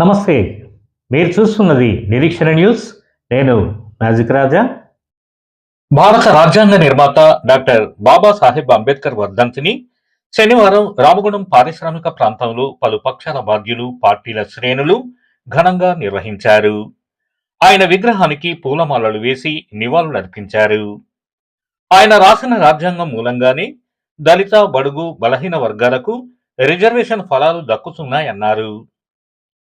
నమస్తే మీరు చూస్తున్నది నిరీక్షణ న్యూస్. నేను మ్యాజిక్ రాజా. భారత రాజ్యాంగ నిర్మాత డాక్టర్ బాబాసాహెబ్ అంబేద్కర్ వర్ధంతిని శనివారం రామగుణం పారిశ్రామిక ప్రాంతంలో పలు పక్షాల బాధ్యులు పార్టీల శ్రేణులు ఘనంగా నిర్వహించారు. ఆయన విగ్రహానికి పూలమాలలు వేసి నివాళులర్పించారు ఆయన రాసిన రాజ్యాంగం మూలంగానే దళిత బడుగు బలహీన వర్గాలకు రిజర్వేషన్ ఫలాలు దక్కుతున్నాయన్నారు.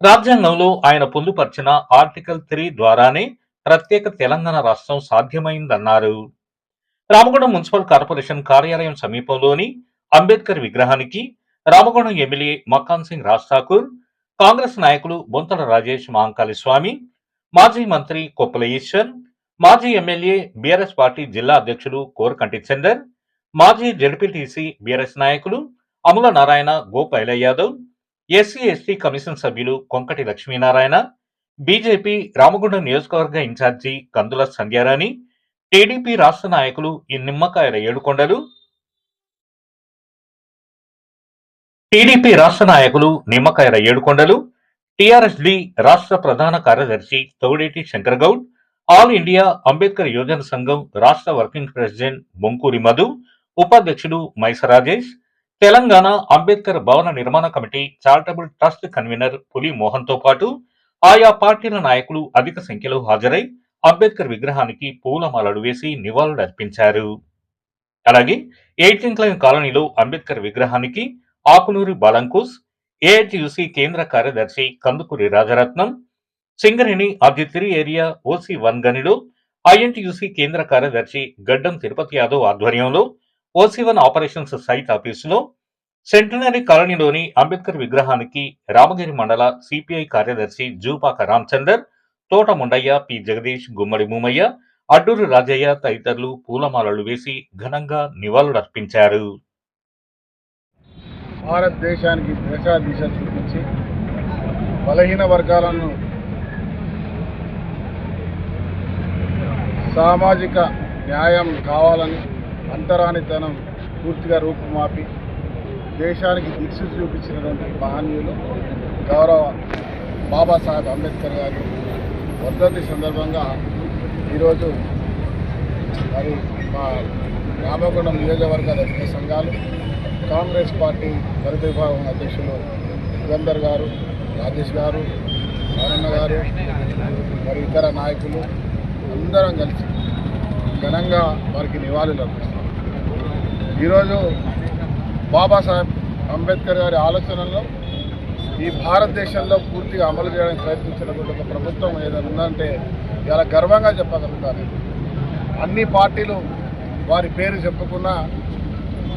రాజ్యాంగంలో ఆయన పొందుపర్చిన ఆర్టికల్ త్రీ ద్వారానే ప్రత్యేక తెలంగాణ రాష్ట్రం సాధ్యమైందన్నారు. రామగుండం మున్సిపల్ కార్పొరేషన్ కార్యాలయం సమీపంలోని అంబేద్కర్ విగ్రహానికి రామగుండం ఎమ్మెల్యే మకాన్ సింగ్ రాజ్ ఠాకూర్ కాంగ్రెస్ నాయకులు బొంతల రాజేష్ మహంకాళి స్వామి మాజీ మంత్రి కొప్పల ఈశ్వర్ మాజీ ఎమ్మెల్యే బీఆర్ఎస్ పార్టీ జిల్లా అధ్యక్షులు కోరకంటి చందర్ మాజీ జడ్పీటీసీ బీఆర్ఎస్ నాయకులు Amula Narayana Gopaila Yadav SC ST commission సభ్యులు కొంకటి లక్ష్మీనారాయణ బీజేపీ రామగుండం నియోజకవర్గ ఇన్ఛార్జి కందుల సంధ్యారాణి టీడీపీ రాష్ట్ర నాయకులు ఈ నిమ్మకాయల ఏడుకొండలు టీడీపీ రాష్ట్ర నాయకులు నిమ్మకాయల ఏడుకొండలు టిఆర్ఎస్ డి రాష్ట్ర ప్రధాన కార్యదర్శి తౌడేటి శంకర్ గౌడ్ ఆల్ ఇండియా అంబేద్కర్ యోజన సంఘం రాష్ట్ర వర్కింగ్ ప్రెసిడెంట్ బొంకూరి మధు ఉపాధ్యక్షుడు మైస రాజేష్ తెలంగాణ అంబేద్కర్ భవన నిర్మాణ కమిటీ చారిటబుల్ ట్రస్ట్ కన్వీనర్ పులి మోహన్తో పాటు ఆయా పార్టీల నాయకులు అధిక సంఖ్యలో హాజరై అంబేద్కర్ విగ్రహానికి పూలమాలలు వేసి నివాళులర్పించారు అలాగే ఎయిటీన్ లైన్ కాలనీలో అంబేద్కర్ విగ్రహానికి ఆకునూరి బాలంకోస్ ఏఐటియుసి కేంద్ర కార్యదర్శి కందుకూరి రాజరత్నం సింగరేణి ఆఫ్ ఏరియా ఓసీ వన్ గనిలో ఐఎన్టీయూసీ కేంద్ర కార్యదర్శి గడ్డం తిరుపతి యాదవ్ ఆధ్వర్యంలో ఓసీ వన్ ఆపరేషన్స్ సైట్ ఆఫీసులో సెంటనరీ కాలనీలోని అంబేద్కర్ విగ్రహానికి రామగిరి మండల సిపిఐ కార్యదర్శి జూపాక రామచందర్ తోట ముండయ్య పి జగదీష్ గుమ్మడి మూమయ్య అడ్డూరు రాజయ్య తదితరులు పూలమాలలు వేసి ఘనంగా నివాళులర్పించారు. భారతదేశానికి దేశాదిశ దిశ చూపించి బలహీన వర్గాలను సామాజిక న్యాయం కావాలని అంతరానితనం పూర్తిగా రూపుమాపి దేశానికి దిక్సు చూపించినటువంటి మహనీయులు గౌరవ బాబాసాహెబ్ అంబేద్కర్ గారు వర్ధంతి సందర్భంగా ఈరోజు మరి మా రామగుండం నియోజకవర్గ దళిత సంఘాలు కాంగ్రెస్ పార్టీ దళిత విభాగం అధ్యక్షులు యుగంధర్ గారు రాజేష్ గారు నారాయణ గారు మరి ఇతర నాయకులు అందరం కలిసి ఘనంగా వారికి నివాళులు అర్పిస్తాం ఈరోజు బాబాసాహెబ్ అంబేద్కర్ గారి ఆలోచనల్లో ఈ భారతదేశంలో పూర్తిగా అమలు చేయడానికి ప్రయత్నించినటువంటి ఒక ప్రభుత్వం ఏదైనా ఉందంటే ఇలా గర్వంగా చెప్పగలుగుతాను. అన్ని పార్టీలు వారి పేరు చెప్పుకున్నా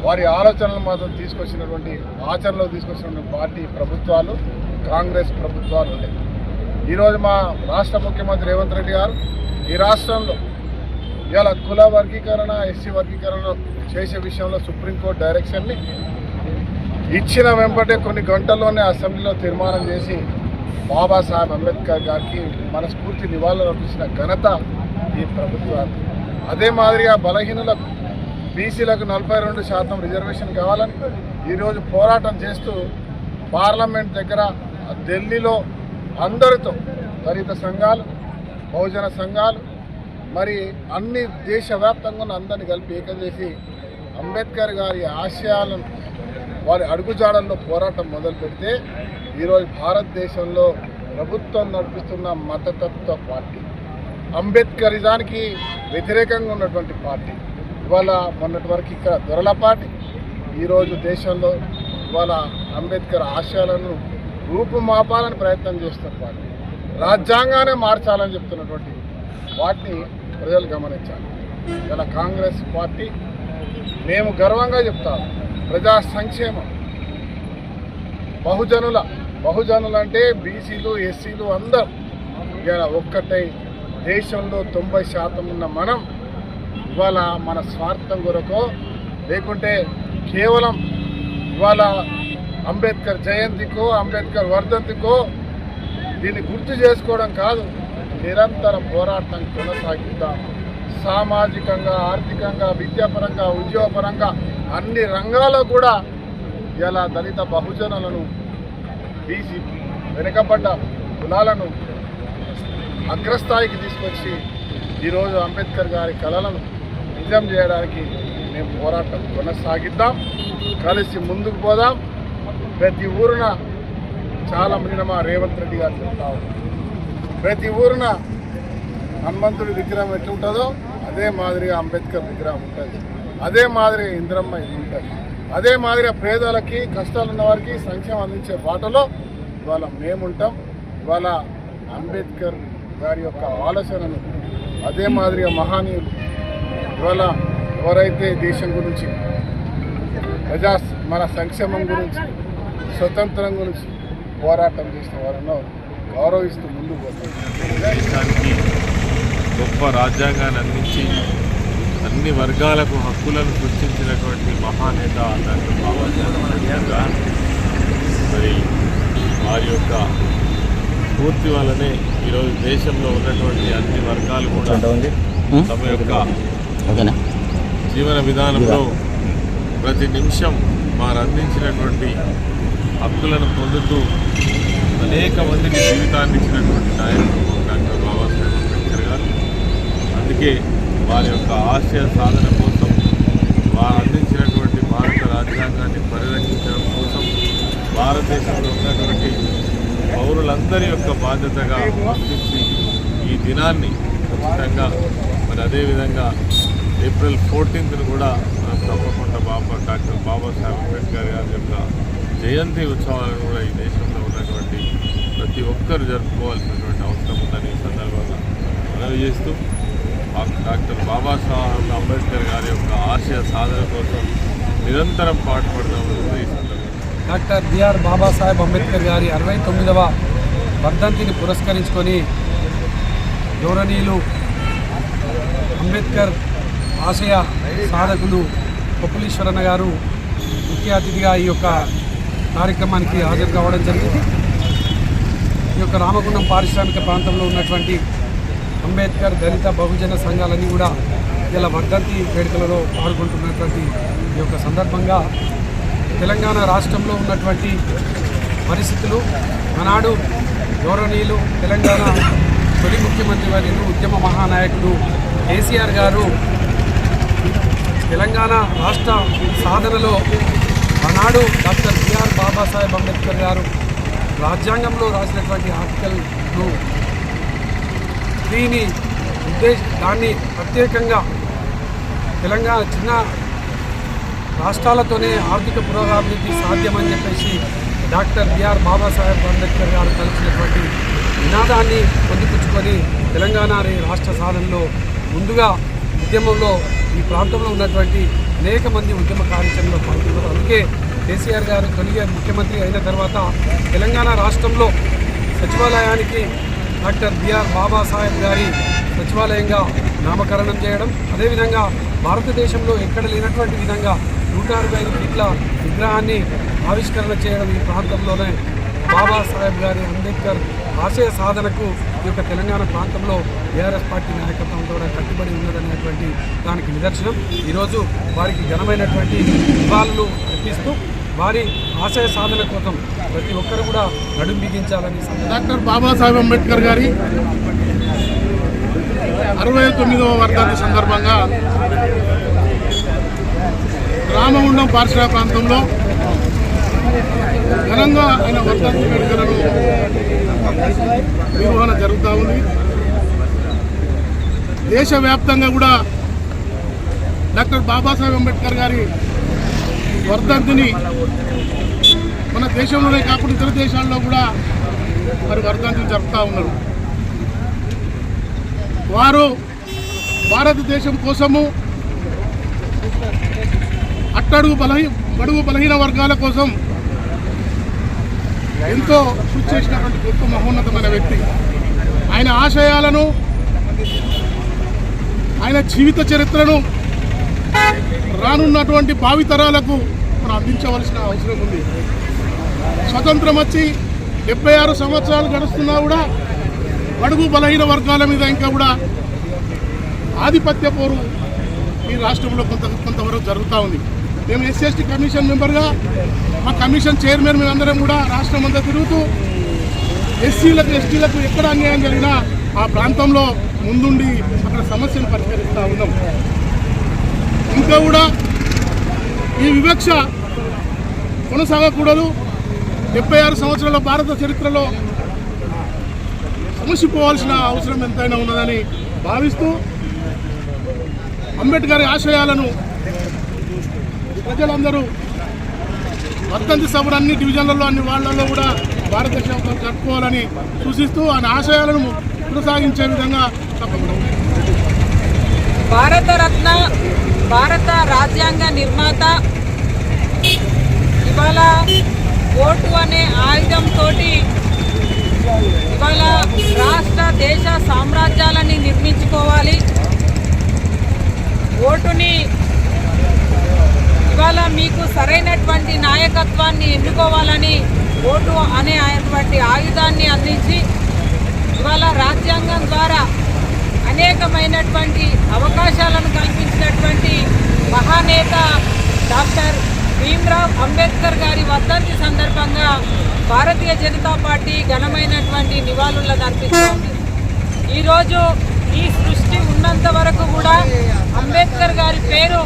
వారి ఆలోచనలు మాత్రం తీసుకొచ్చినటువంటి ఆచరణలో తీసుకొచ్చినటువంటి పార్టీ ప్రభుత్వాలు కాంగ్రెస్ ప్రభుత్వాలు ఉన్నాయి ఈరోజు మా రాష్ట్ర ముఖ్యమంత్రి రేవంత్ రెడ్డి గారు ఈ రాష్ట్రంలో ఇవాళ కుల వర్గీకరణ ఎస్సీ వర్గీకరణ చేసే విషయంలో సుప్రీంకోర్టు డైరెక్షన్ని ఇచ్చిన వెంబటే కొన్ని గంటల్లోనే అసెంబ్లీలో తీర్మానం చేసి బాబాసాహెబ్ అంబేద్కర్ గారికి మనస్ఫూర్తి నివాళులు అర్పించిన ఘనత ఈ ప్రభుత్వాలు అదే మాదిరిగా బలహీనులకు బీసీలకు నలభై రెండు శాతం రిజర్వేషన్ కావాలని ఈరోజు పోరాటం చేస్తూ పార్లమెంట్ దగ్గర ఢిల్లీలో అందరితో దళిత సంఘాలు బహుజన సంఘాలు మరి అన్ని దేశవ్యాప్తంగా ఉన్న అందరిని కలిపి ఏకం చేసి అంబేద్కర్ గారి ఆశయాలను వారి అడుగుజాడల్లో పోరాటం మొదలు పెడితే ఈరోజు భారతదేశంలో ప్రభుత్వం నడిపిస్తున్న మతతత్వ పార్టీ. అంబేద్కరిజానికి వ్యతిరేకంగా ఉన్నటువంటి పార్టీ. ఇవాళ మొన్నటి వరకు ఇక్కడ దొరల పార్టీ ఈరోజు దేశంలో ఇవాళ అంబేద్కర్ ఆశయాలను రూపుమాపాలని ప్రయత్నం చేస్తున్న పార్టీ రాజ్యాంగానే మార్చాలని చెప్తున్నటువంటి వాటిని ప్రజలు గమనించాలి. ఇలా కాంగ్రెస్ పార్టీ మేము గర్వంగా చెప్తాం ప్రజా సంక్షేమం. బహుజనుల బహుజనులు అంటే బీసీలు ఎస్సీలు అందరూ ఇలా ఒక్కటై దేశంలో తొంభై శాతం ఉన్న మనం ఇవాళ మన స్వార్థం కొరకో లేకుంటే కేవలం ఇవాళ అంబేద్కర్ జయంతికో అంబేద్కర్ వర్ధంతికో దీన్ని గుర్తు చేసుకోవడం కాదు నిరంతర పోరాటం కొనసాగిద్దాం. సామాజికంగా ఆర్థికంగా విద్యాపరంగా ఉద్యోగపరంగా అన్ని రంగాల్లో కూడా ఇలా దళిత బహుజనులను బీసీ వెనుకబడ్డ కులాలను అగ్రస్థాయికి తీసుకొచ్చి ఈరోజు అంబేద్కర్ గారి కళలను నిజం చేయడానికి మేము పోరాటం కొనసాగిద్దాం కలిసి ముందుకు పోదాం. ప్రతి ఊరున చాలా మంది మా రేవంత్ రెడ్డి గారు చెప్తా ప్రతి ఊరున హనుమంతుడి విగ్రహం ఎట్లుంటుందో అదే మాదిరిగా అంబేద్కర్ విగ్రహం ఉంటుంది. అదే మాదిరిగా ఇంద్రమ్మ ఇది ఉంటుంది. అదే మాదిరిగా పేదలకి కష్టాలు ఉన్న వారికి సంక్షేమం అందించే బాటలో ఇవాళ మేముంటాం. ఇవాళ అంబేద్కర్ గారి యొక్క ఆలోచనను అదే మాదిరిగా మహానీయులు ఇవాళ ఎవరైతే దేశం గురించి ప్రజా మన సంక్షేమం గురించి స్వతంత్రం గురించి పోరాటం చేసిన వారిలో గౌరవిస్తూ ముందుకు పోతాం దేశానికి గొప్ప రాజ్యాంగాన్ని అందించి అన్ని వర్గాలకు హక్కులను సృష్టించినటువంటి మహానేత డాక్టర్ మరి వారి యొక్క స్ఫూర్తి వల్లనే ఈరోజు దేశంలో ఉన్నటువంటి అన్ని వర్గాలు కూడా తమ యొక్క ఓకేనా? జీవన విధానంలో ప్రతి నిమిషం వారు అందించినటువంటి హక్కులను పొందుతూ అనేక మందికి జీవితాన్ని ఇచ్చినటువంటి నాయకుడు డాక్టర్ బాబాసాహెబ్ అంబేద్కర్ గారు. అందుకే వారి యొక్క ఆశయ సాధన కోసం వారు అందించినటువంటి భారత రాజ్యాంగాన్ని పరిరక్షించడం కోసం భారతదేశంలో ఉన్నటువంటి పౌరులందరి యొక్క బాధ్యతగా గుర్తించి ఈ దినాన్ని ఖచ్చితంగా మరి అదేవిధంగా ఏప్రిల్ ఫోర్టీన్త్ను కూడా మనం తప్పకుండా బాబా డాక్టర్ బాబాసాహెబ్ అంబేద్కర్ గారి యొక్క జయంతి ఉత్సవాలను కూడా ఈ దేశంలో ఉన్నటువంటి ప్రతి ఒక్కరు జరుపుకోవాల్సినటువంటి అవసరం ఉందని ఈ సందర్భంగా మనవి చేస్తూ డాక్టర్ బాబాసాహెబ్ అంబేద్కర్ గారి యొక్క ఆశయ సాధన కోసం నిరంతరం పాటుపడదామని ఈ సందర్భంగా డాక్టర్ బిఆర్ బాబాసాహెబ్ అంబేద్కర్ గారి అరవై తొమ్మిదవ వర్ధంతిని పురస్కరించుకొని గౌరవనీయులు అంబేద్కర్ ఆశయ సాధకులు కొప్పులీశ్వరన్న గారు ముఖ్య అతిథిగా ఈ యొక్క కార్యక్రమానికి హాజరు కావడం జరిగింది. ఈ యొక్క రామగుండం పారిశ్రామిక ప్రాంతంలో ఉన్నటువంటి అంబేద్కర్ దళిత బహుజన సంఘాలన్నీ కూడా ఇలా వర్ధంతి వేడుకలలో పాల్గొంటున్నటువంటి ఈ యొక్క సందర్భంగా తెలంగాణ రాష్ట్రంలో ఉన్నటువంటి పరిస్థితులు ఆనాడు గౌరవనీయులు తెలంగాణ తొలి ముఖ్యమంత్రి వర్యులు ఉద్యమ మహానాయకుడు కేసీఆర్ గారు తెలంగాణ రాష్ట్ర సాధనలో ఆనాడు డాక్టర్ బిఆర్ బాబాసాహెబ్ అంబేద్కర్ గారు రాజ్యాంగంలో రాసినటువంటి ఆర్టికల్ను దీని ఉద్దేశ దాన్ని ప్రత్యేకంగా తెలంగాణ చిన్న రాష్ట్రాలతోనే ఆర్థిక పురోగాభివృద్ధి సాధ్యమని చెప్పేసి డాక్టర్ బిఆర్ బాబాసాహెబ్ అంబేద్కర్ గారు కలిసినటువంటి నినాదాన్ని పొందిపుచ్చుకొని తెలంగాణ అనే రాష్ట్ర సాధనలో ముందుగా ఉద్యమంలో ఈ ప్రాంతంలో ఉన్నటువంటి అనేక మంది ఉద్యమ కార్యాచరణలో పాల్గొన్నారు. అందుకే కేసీఆర్ గారు తొలిగా ముఖ్యమంత్రి అయిన తర్వాత తెలంగాణ రాష్ట్రంలో సచివాలయానికి డాక్టర్ బిఆర్ బాబాసాహెబ్ గారి సచివాలయంగా నామకరణం చేయడం అదేవిధంగా భారతదేశంలో ఎక్కడ లేనటువంటి విధంగా నూట అరవై ఐదు ఫీట్ల విగ్రహాన్ని ఆవిష్కరణ చేయడం ఈ ప్రాంతంలోనే బాబాసాహెబ్ గారి అంబేద్కర్ ఆశయ సాధనకు ఈ యొక్క తెలంగాణ ప్రాంతంలో ఏఆర్ఎస్ పార్టీ నాయకత్వం కూడా కట్టుబడి ఉన్నదనేటువంటి దానికి నిదర్శనం. ఈరోజు వారికి ఘనమైనటువంటి నివాళులు అర్పిస్తూ వారి ఆశయ సాధన కోసం ప్రతి ఒక్కరు కూడా నడుం బిగించాలని డాక్టర్ బాబాసాహెబ్ అంబేద్కర్ గారి అరవై తొమ్మిదవ వర్ధంతి సందర్భంగా రామగుండం పార్శ్వ ప్రాంతంలో ఘనంగా ఆయన వర్ధంతి వేడుకలను నిర్వహణ జరుగుతూ ఉంది. దేశవ్యాప్తంగా కూడా డాక్టర్ బాబాసాహెబ్ అంబేద్కర్ గారి వర్ధంతిని మన దేశంలోనే కాకుండా ఇతర దేశాల్లో కూడా మరి వర్ధంతిని జరుపుతూ ఉన్నారు. వారు భారతదేశం కోసము అట్టడుగు బలహీ బడుగు బలహీన వర్గాల కోసం ఎంతో కృషి చేసినటువంటి గొప్ప మహోన్నతమైన వ్యక్తి. ఆయన ఆశయాలను ఆయన జీవిత చరిత్రను రానున్నటువంటి భావితరాలకు మనం అందించవలసిన అవసరం ఉంది. స్వతంత్రం వచ్చి డెబ్బై ఆరు సంవత్సరాలు గడుస్తున్నా కూడా బడుగు బలహీన వర్గాల మీద ఇంకా కూడా ఆధిపత్య పోరు ఈ రాష్ట్రంలో కొంత కొంతవరకు జరుగుతూ ఉంది. మేము ఎస్సీఎస్టీ కమిషన్ మెంబర్గా మా కమిషన్ చైర్మన్ మేమందరం కూడా రాష్ట్రం అంతా తిరుగుతూ ఎస్సీలకు ఎస్టీలకు ఎక్కడ అన్యాయం జరిగినా ఆ ప్రాంతంలో ముందుండి అక్కడ సమస్యను పరిష్కరిస్తూ ఉన్నాం. ఇంకా కూడా ఈ వివక్ష కొనసాగకూడదు. డెబ్బై ఆరు సంవత్సరాల భారత చరిత్రలో సమసిపోవాల్సిన అవసరం ఎంతైనా ఉన్నదని భావిస్తూ అంబేద్కర్ ఆశయాలను ప్రజలందరూ వర్తంతి సభలు అన్ని డివిజన్లలో అన్ని వాళ్ళలో కూడా భారతదేశం జరుపుకోవాలని సూచిస్తూ ఆయన ఆశయాలను కొనసాగించే విధంగా తప్పకుండా భారతరత్న భారత రాజ్యాంగ నిర్మాత ఇవాళ ఓటు అనే ఆయుధంతో ఇవాళ రాష్ట్ర దేశ సామ్రాజ్యాలని నిర్మించుకోవాలి. ఓటుని ఇవాళ మీకు సరైనటువంటి నాయకత్వాన్ని ఎన్నుకోవాలని ఓటు అనే అటువంటి ఆయుధాన్ని అందించి ఇవాళ రాజ్యాంగం ద్వారా అనేకమైనటువంటి అవకాశాలను కల్పించినటువంటి మహానేత డాక్టర్ భీమ్రావ్ అంబేద్కర్ గారి వర్ధంతి సందర్భంగా భారతీయ జనతా పార్టీ ఘనమైనటువంటి నివాళులను అర్పిస్తోంది. ఈరోజు ఈ సృష్టి ఉన్నంత వరకు కూడా అంబేద్కర్ గారి పేరు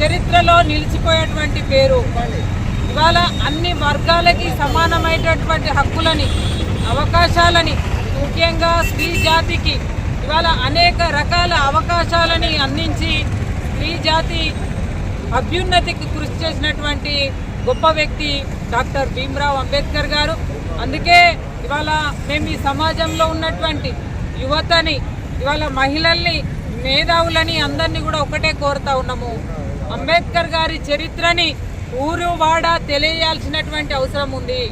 చరిత్రలో నిలిచిపోయేటువంటి పేరు. ఇవాళ అన్ని వర్గాలకి సమానమైనటువంటి హక్కులని అవకాశాలని ముఖ్యంగా స్త్రీ జాతికి ఇవాళ అనేక రకాల అవకాశాలని అందించి స్త్రీ జాతి అభ్యున్నతికి కృషి చేసినటువంటి గొప్ప వ్యక్తి డాక్టర్ భీమ్రావ్ అంబేద్కర్ గారు. అందుకే ఇవాళ మేము ఈ సమాజంలో ఉన్నటువంటి యువతని ఇవాళ మహిళల్ని మేధావులని అందరినీ కూడా ఒకటే కోరుతా ఉన్నాము. అంబేద్కర్ గారి చరిత్రని ఊరు వాడ తెలియాల్సినటువంటి అవసరం ఉంది.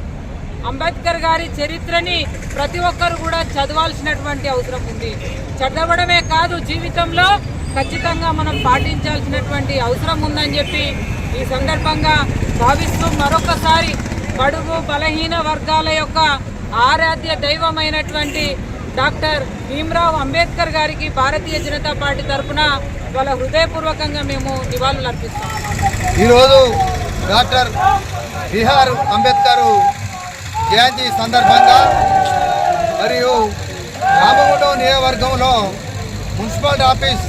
అంబేద్కర్ గారి చరిత్రని ప్రతి ఒక్కరు కూడా చదవాల్సినటువంటి అవసరం ఉంది. చదవడమే కాదు జీవితంలో ఖచ్చితంగా మనం పాటించాల్సినటువంటి అవసరం ఉందని చెప్పి ఈ సందర్భంగా భావిస్తూ మరొకసారి బడుగు బలహీన వర్గాల యొక్క ఆరాధ్య దైవమైనటువంటి డాక్టర్ భీమ్రావ్ అంబేద్కర్ గారికి భారతీయ జనతా పార్టీ తరఫున వాళ్ళ హృదయపూర్వకంగా మేము నివాళులు అర్పిస్తాం ఈరోజు డాక్టర్ బిహార్ అంబేద్కర్ జయంతి సందర్భంగా మరియు రామగుండం నియోజకవర్గంలో మున్సిపల్ ఆఫీస్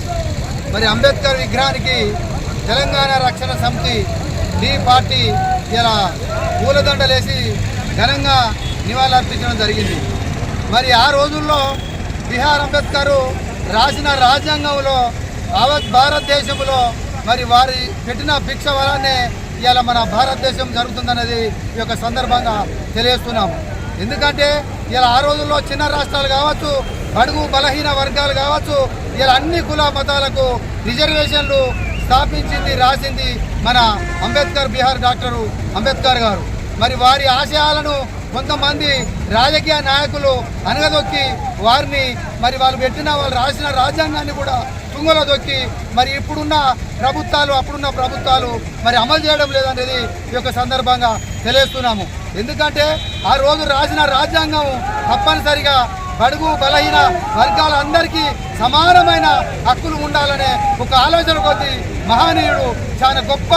మరి అంబేద్కర్ విగ్రహానికి తెలంగాణ రక్షణ సమితి డి పార్టీ ఇలా పూలదండలేసి ఘనంగా నివాళులర్పించడం జరిగింది. మరి ఆ రోజుల్లో బిహార్ అంబేద్కర్ రాసిన రాజ్యాంగంలో యావత్ భారతదేశంలో మరి వారి పెట్టిన భిక్ష వలనే ఇవాళ మన భారతదేశం జరుగుతుందన్నది ఈ యొక్క సందర్భంగా తెలియజేస్తున్నాము ఎందుకంటే ఇలా ఆ రోజుల్లో చిన్న రాష్ట్రాలు కావచ్చు బడుగు బలహీన వర్గాలు కావచ్చు ఇలా అన్ని కుల మతాలకు రిజర్వేషన్లు స్థాపించింది రాసింది మన అంబేద్కర్ బిహార్ డాక్టరు అంబేద్కర్ గారు. మరి వారి ఆశయాలను కొంతమంది రాజకీయ నాయకులు అనగదొక్కి వారిని మరి వాళ్ళు పెట్టిన వాళ్ళు రాసిన రాజ్యాంగాన్ని కూడా తుంగలో దొక్కి మరి ఇప్పుడున్న ప్రభుత్వాలు అప్పుడున్న ప్రభుత్వాలు మరి అమలు చేయడం లేదనేది ఈ యొక్క సందర్భంగా తెలియస్తున్నాము ఎందుకంటే ఆ రోజు రాసిన రాజ్యాంగం తప్పనిసరిగా బడుగు బలహీన వర్గాలందరికీ సమానమైన హక్కులు ఉండాలనే ఒక ఆలోచన కొద్ది మహనీయుడు చాలా గొప్ప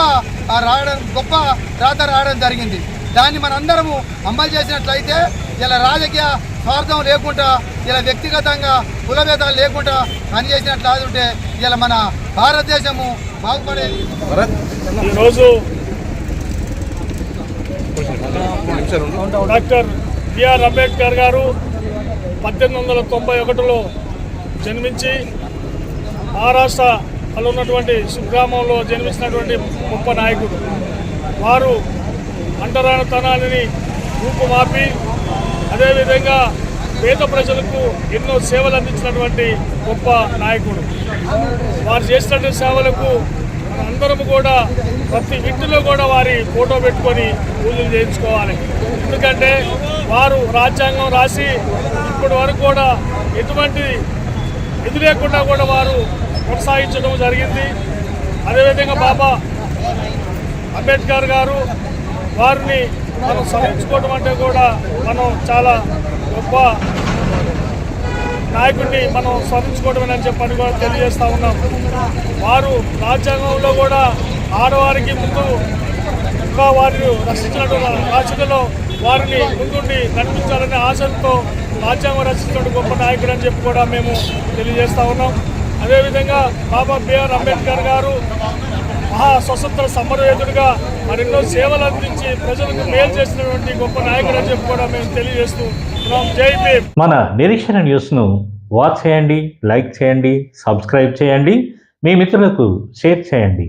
రాయడం గొప్ప రాత రాయడం జరిగింది. దాన్ని మనందరము అమలు చేసినట్లయితే ఇలా రాజకీయ స్వార్థం లేకుండా ఇలా వ్యక్తిగతంగా కులభేదాలు లేకుండా పనిచేసినట్లు ఉంటే ఇలా మన భారతదేశము బాగుపడేది. ఈరోజు డాక్టర్ బిఆర్ అంబేద్కర్ గారు పద్దెనిమిది వందల తొంభై ఒకటిలో జన్మించి మహారాష్ట్రలో ఉన్నటువంటి సుగ్రామంలో జన్మించినటువంటి గొప్ప నాయకుడు. వారు అంటరానితనాన్ని రూపుమాపి అదేవిధంగా పేద ప్రజలకు ఎన్నో సేవలు అందించినటువంటి గొప్ప నాయకుడు. వారు చేసినటువంటి సేవలకు అందరం కూడా ప్రతి ఇంటిలో కూడా వారి ఫోటో పెట్టుకొని పూజలు చేయించుకోవాలి. ఎందుకంటే వారు రాజ్యాంగం రాసి ఇప్పటి వరకు కూడా ఎటువంటి ఇది లేకుండా కూడా వారు కొనసాగించడం జరిగింది. అదేవిధంగా బాబా అంబేద్కర్ గారు వారిని మనం స్మరించుకోవడం అంటే కూడా మనం చాలా గొప్ప నాయకుడిని మనం స్మరించుకోవడమేనని చెప్పని కూడా తెలియజేస్తూ ఉన్నాం. వారు రాజ్యాంగంలో కూడా ఆడవారికి ముందు ఇంకా వారిని రక్షించినటువంటి రాజకీయంలో వారిని ముందుండి నడిపించాలనే ఆశలతో రాజ్యాంగం రక్షించిన గొప్ప నాయకుడు అని చెప్పి కూడా మేము తెలియజేస్తూ ఉన్నాం. అదేవిధంగా బాబా బిఆర్ అంబేద్కర్ గారు మహా స్వతంత్ర సమరయోధుడిగా మరెన్నో సేవలు అందించి ప్రజలకు మేలు చేసినటువంటి గొప్ప నాయకుడు అని చెప్పి కూడా మేము తెలియజేస్తూ జై భీమ్. మన నిరీక్షణ న్యూస్ను వాచ్ చేయండి లైక్ చేయండి సబ్స్క్రైబ్ చేయండి. మీ మిత్రులకు షేర్ చేయండి.